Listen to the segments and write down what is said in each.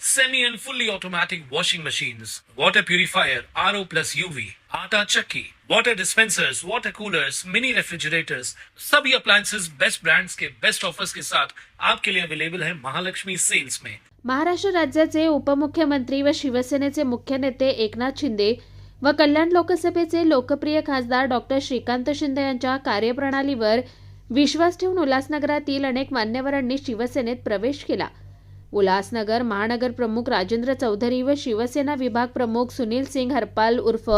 semi and fully automatic washing machines, water purifier, RO plus UV, आटा चक्की, water dispensers, water coolers, mini refrigerators, सभी appliances best brands के best offers के साथ आपके लिए अवेलेबल है महालक्ष्मी सेल्स में महाराष्ट्र राज्याचे उपमुख्यमंत्री व शिवसेनेचे मुख्य नेते एकनाथ शिंदे व कल्याण लोकसभेचे लोकप्रिय खासदार डॉक्टर श्रीकांत शिंदे यांच्या कार्यप्रणालीवर विश्वास ठेवून उल्हासनगरातील अनेक मान्यवरांनी शिवसेनेत प्रवेश केला उल्हासनगर महानगर प्रमुख राजेंद्र चौधरी व शिवसेना विभाग प्रमुख सुनील सिंग हरपाल उर्फ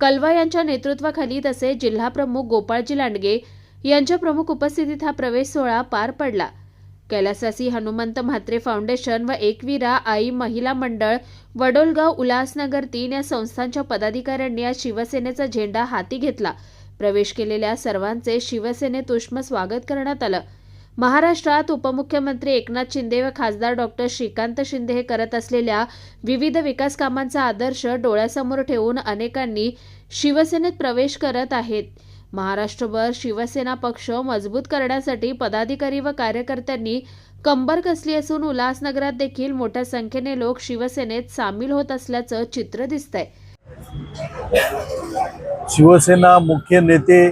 कलवा यांच्या नेतृत्वाखाली तसेच जिल्हा प्रमुख गोपाळजी लांडगे यांच्या प्रमुख उपस्थितीत हा प्रवेश सोहळा पार पडला. कैलासासी हनुमंत म्हात्रे फाउंडेशन व एकवीरा आई महिला मंडळ वडोलगाव उल्हासनगर तीन या संस्थांच्या पदाधिकाऱ्यांनी आज शिवसेनेचा झेंडा हाती घेतला. प्रवेश केलेल्या सर्वांचे शिवसेनेत उष्म स्वागत करण्यात आलं. महाराष्ट्रात उपमुख्यमंत्री एकनाथ शिंदे व खासदार डॉक्टर श्रीकांत शिंदे हे करत असलेल्या विविध विकास कामांचा आदर्श डोळ्यासमोर ठेवून अनेकांनी शिवसेनेत प्रवेश करत आहेत. महाराष्ट्रभर शिवसेना पक्ष मजबूत करण्यासाठी पदाधिकारी व कार्यकर्त्यांनी कंबर कसली असून उल्हासनगरात देखील मोठ्या संख्येने लोक शिवसेनेत सामील होत असल्याचं चित्र दिसतंय. शिवसेना मुख्य नेते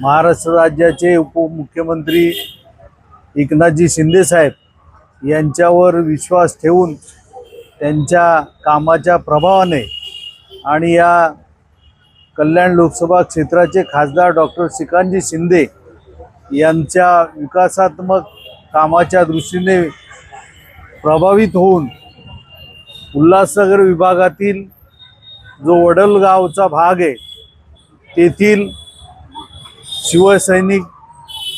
महाराष्ट्र राज्याचे उपमुख्यमंत्री एकनाथजी शिंदेसाहेब यांच्यावर विश्वास ठेवून त्यांच्या कामाच्या प्रभावाने आणि या कल्याण लोकसभा क्षेत्राचे खासदार डॉक्टर श्रीकांतजी शिंदे यांच्या विकासात्मक कामाच्या दृष्टीने प्रभावित होऊन उल्हासनगर विभागातील जो वडलगावचा भाग आहे तेथील शिवसैनिक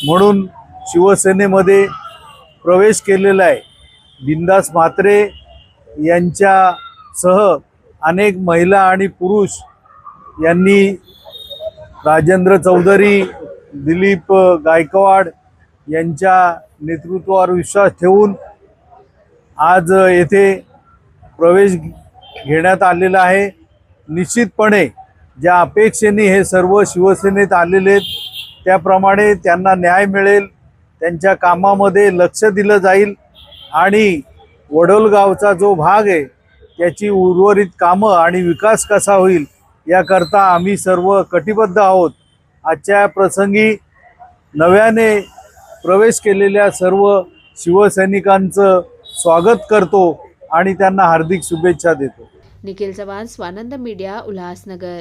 म्हणून शिवसेनेमध्ये प्रवेश केलेला आहे. बिंदास म्हात्रे यांच्यासह अनेक महिला आणि पुरुष यांनी राजेंद्र चौधरी दिलीप गायकवाड यांच्या नेतृत्वावर विश्वास ठेवून आज येथे प्रवेश घेण्यात आलेला आहे. निश्चितपणे ज्या अपेक्षेने हे सर्व शिवसेनेत आलेले आहेत त्याप्रमाणे त्यांना न्याय मिळेल. त्यांच्या कामामध्ये लक्ष दिलं जाईल आणि वडोलगावचा जो भाग आहे त्याची उर्वरित कामं आणि विकास कसा होईल याकरता आम्ही सर्व कटिबद्ध आहोत. आजच्या प्रसंगी नव्याने प्रवेश केलेल्या सर्व शिवसैनिकांचं स्वागत करतो आणि त्यांना हार्दिक शुभेच्छा देतो. निखिल चव्हाण स्वानंद मीडिया उल्हासनगर.